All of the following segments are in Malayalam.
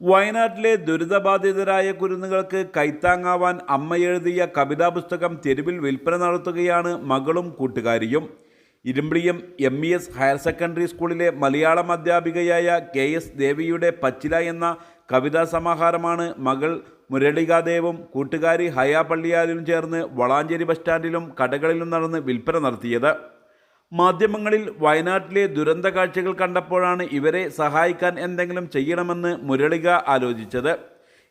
വയനാട്ടിലെ ദുരിതബാധിതരായ കുരുന്നുകൾക്ക് കൈത്താങ്ങാവാൻ അമ്മ എഴുതിയ കവിതാ പുസ്തകം തെരുവിൽ വിൽപ്പന നടത്തുകയാണ് മകളും കൂട്ടുകാരിയും. Irumbiliyam M E S higher secondary സ്കൂളിലെ മലയാളം അധ്യാപികയായ കെ എസ് ദേവിയുടെ പച്ചില എന്ന കവിതാ സമാഹാരമാണ് മകൾ മുരളികാദേവും കൂട്ടുകാരി ഹയാപ്പള്ളിയാലും പള്ളിയാലും ചേർന്ന് വളാഞ്ചേരി ബസ് സ്റ്റാൻഡിലും കടകളിലും നടന്ന് വിൽപ്പന നടത്തിയത്. മാധ്യമങ്ങളിൽ വയനാട്ടിലെ ദുരന്ത കാഴ്ചകൾ കണ്ടപ്പോഴാണ് ഇവരെ സഹായിക്കാൻ എന്തെങ്കിലും ചെയ്യണമെന്ന് മുരളിക ആലോചിച്ചത്.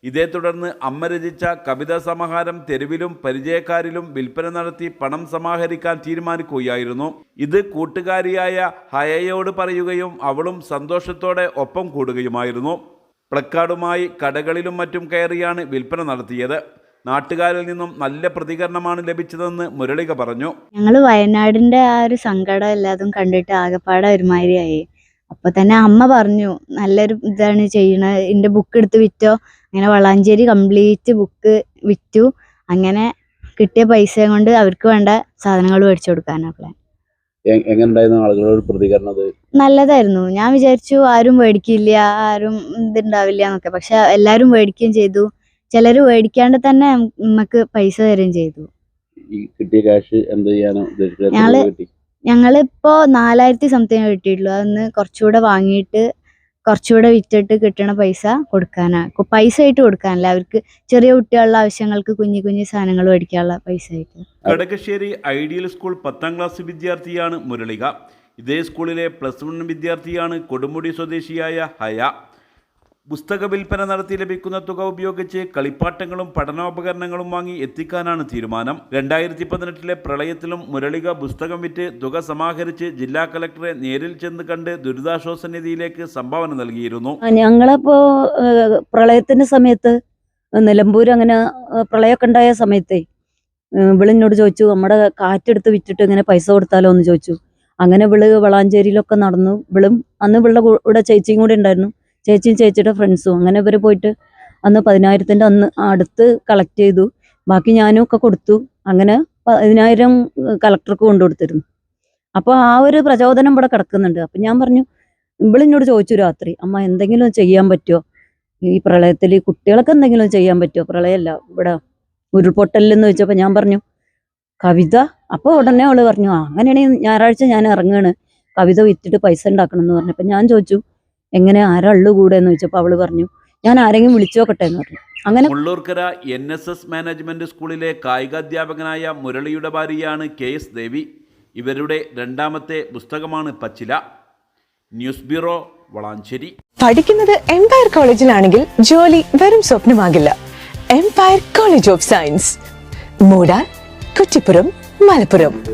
ഇതേ തുടർന്ന് അമ്മ രചിച്ച കവിതാ സമാഹാരം തെരുവിലും പരിചയക്കാരിലും വിൽപ്പന നടത്തി പണം സമാഹരിക്കാൻ തീരുമാനിക്കുകയായിരുന്നു. ഇത് കൂട്ടുകാരിയായ ഹയയോട് പറയുകയും അവളും സന്തോഷത്തോടെ ഒപ്പം കൂടുകയുമായിരുന്നു. പ്ലക്കാർഡുമായി കടകളിലും മറ്റും കയറിയാണ് വിൽപ്പന നടത്തിയത്. നാട്ടുകാരിൽ നിന്നും നല്ല പ്രതികരണമാണ് ലഭിച്ചതെന്ന് മുരളിക പറഞ്ഞു. ഞങ്ങൾ വയനാടിന്റെ ആ ഒരു സങ്കടം എല്ലാതും കണ്ടിട്ട് ആകെപ്പാടെ ഒരുമാതിരിയായി. അപ്പൊ തന്നെ അമ്മ പറഞ്ഞു നല്ലൊരു ഇതാണ് ചെയ്യണത് എന്റെ ബുക്ക് എടുത്ത് വിറ്റോ? അങ്ങനെ വളാഞ്ചേരി കംപ്ലീറ്റ് ബുക്ക് വിറ്റു. അങ്ങനെ കിട്ടിയ പൈസ കൊണ്ട് അവർക്ക് വേണ്ട സാധനങ്ങൾ മേടിച്ചു കൊടുക്കാനാണ് പ്ലാൻ എങ്ങനെയുണ്ടായിരുന്നു ആളുകളോട് പ്രതികരണം അത്? നല്ലതായിരുന്നു. ഞാൻ വിചാരിച്ചു ആരും മേടിക്കില്ല ആരും ഇതുണ്ടാവില്ല എന്നൊക്കെ. പക്ഷെ എല്ലാരും മേടിക്കുകയും ചെയ്തു. ചിലര് മേടിക്കാണ്ട് തന്നെ നമുക്ക് പൈസ തരുകയും ചെയ്തു. ഈ കിട്ടിയ കാശ് എന്ത് ചെയ്യാനോ ഞങ്ങൾ ഞങ്ങളിപ്പോ നാലായിരത്തി സംതിങ് കിട്ടിയിട്ടുള്ളൂ. അതൊന്ന് കുറച്ചുകൂടെ വാങ്ങിയിട്ട് കുറച്ചുകൂടെ വിറ്റിട്ട് കിട്ടണ പൈസ കൊടുക്കാനാ. പൈസ ആയിട്ട് കൊടുക്കാനല്ല. അവർക്ക് ചെറിയ കുട്ടികളുടെ ആവശ്യങ്ങൾക്ക് കുഞ്ഞു കുഞ്ഞു സാധനങ്ങൾ മേടിക്കാനുള്ള പൈസ ആയിട്ട്. കടകശ്ശേരി ഐഡിയൽ സ്കൂൾ പത്താം ക്ലാസ് വിദ്യാർത്ഥിയാണ് മുരളിക. ഇതേ സ്കൂളിലെ പ്ലസ് വൺ വിദ്യാർത്ഥിയാണ് കൊടുമുടി സ്വദേശിയായ ഹയ. പുസ്തക വിൽപ്പന നടത്തി ലഭിക്കുന്ന തുക ഉപയോഗിച്ച് കളിപ്പാട്ടങ്ങളും പഠനോപകരണങ്ങളും വാങ്ങി എത്തിക്കാനാണ് തീരുമാനം. രണ്ടായിരത്തി പതിനെട്ടിലെ പ്രളയത്തിലും മുരളിക പുസ്തകം വിറ്റ് തുക സമാഹരിച്ച് ജില്ലാ കലക്ടറെ നേരിൽ ചെന്ന് കണ്ട് ദുരിതാശ്വാസ നിധിയിലേക്ക് സംഭാവന നൽകിയിരുന്നു. ഞങ്ങളിപ്പോ പ്രളയത്തിന്റെ സമയത്ത് നിലമ്പൂർ അങ്ങനെ പ്രളയമൊക്കെ ഉണ്ടായ സമയത്തെ വിളിനോട് ചോദിച്ചു നമ്മുടെ കാറ്റെടുത്ത് വിറ്റിട്ട് ഇങ്ങനെ പൈസ കൊടുത്താലോ? എന്ന് ചോദിച്ചു. അങ്ങനെ വിൾ വളാഞ്ചേരിയിലൊക്കെ നടന്നു. വിളും അന്ന് വിള ഇവിടെ ചേച്ചിയും കൂടെ ഉണ്ടായിരുന്നു. ചേച്ചിയും ചേച്ചിയുടെ ഫ്രണ്ട്സും അങ്ങനെ ഇവർ പോയിട്ട് അന്ന് പതിനായിരത്തിന്റെ അന്ന് അടുത്ത് കളക്ട് ചെയ്തു. ബാക്കി ഞാനും ഒക്കെ കൊടുത്തു. അങ്ങനെ പതിനായിരം കളക്ടർക്ക് കൊണ്ടു കൊടുത്തിരുന്നു. അപ്പോൾ ആ ഒരു പ്രചോദനം ഇവിടെ കിടക്കുന്നുണ്ട്. അപ്പം ഞാൻ പറഞ്ഞു ഇവളിന്നോട് ചോദിച്ചു രാത്രി അമ്മ എന്തെങ്കിലും ചെയ്യാൻ പറ്റുമോ ഈ പ്രളയത്തിൽ ഈ കുട്ടികൾക്ക് എന്തെങ്കിലും ചെയ്യാൻ പറ്റുമോ പ്രളയമല്ല ഇവിടെ ഉരുൾപൊട്ടലെന്ന് ചോദിച്ചപ്പോൾ ഞാൻ പറഞ്ഞു കവിത? അപ്പോൾ ഉടനെ അവൾ പറഞ്ഞു അങ്ങനെയാണെങ്കിൽ ഞായറാഴ്ച ഞാൻ ഇറങ്ങുകയാണ് കവിത വിറ്റിട്ട് പൈസ ഉണ്ടാക്കണം എന്ന് പറഞ്ഞപ്പോൾ ഞാൻ ചോദിച്ചു എങ്ങനെ ആരാള്ളു കൂടെ എന്ന് ചോദിച്ചപ്പോൾ അവൾ പറഞ്ഞു ഞാൻ ആരെങ്കിലും വിളിച്ചു നോക്കട്ടെ എന്ന് പറഞ്ഞു. അങ്ങനെ Mullurkara N S S management സ്കൂളിലെ കായികാധ്യാപകനായ മുരളിയുടെ ഭാര്യയാണ് കെ എസ് ദേവി. ഇവരുടെ രണ്ടാമത്തെ പുസ്തകമാണ് പച്ചില. News bureau Valanchery. പഠിക്കുന്നത് എംപയർ കോളേജിലാണെങ്കിൽ ജോലി വെറും സ്വപ്നമാകില്ല. Empire college of science Moodal Kuttippuram Malappuram.